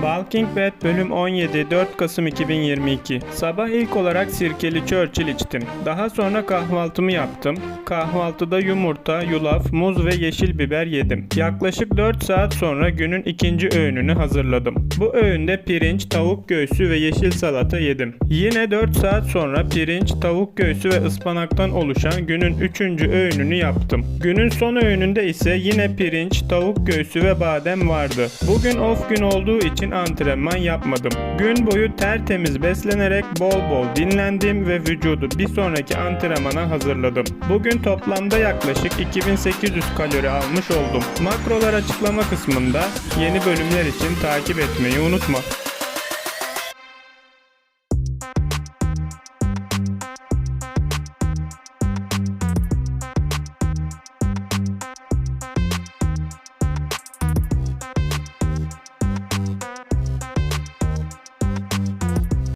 Walking Dead bölüm 17 4 Kasım 2022 Sabah ilk olarak sirkeli Churchill içtim. Daha sonra kahvaltımı yaptım. Kahvaltıda yumurta, yulaf, muz ve yeşil biber yedim. Yaklaşık 4 saat sonra günün ikinci öğününü hazırladım. Bu öğünde pirinç, tavuk göğsü ve yeşil salata yedim. Yine 4 saat sonra pirinç, tavuk göğsü ve ıspanaktan oluşan günün üçüncü öğününü yaptım. Günün son öğününde ise yine pirinç, tavuk göğsü ve badem vardı. Bugün off gün olduğu için antrenman yapmadım. Gün boyu tertemiz beslenerek bol bol dinlendim ve vücudu bir sonraki antrenmana hazırladım. Bugün toplamda yaklaşık 2800 kalori almış oldum. Makrolar açıklama kısmında yeni bölümler için takip etmeyi unutma.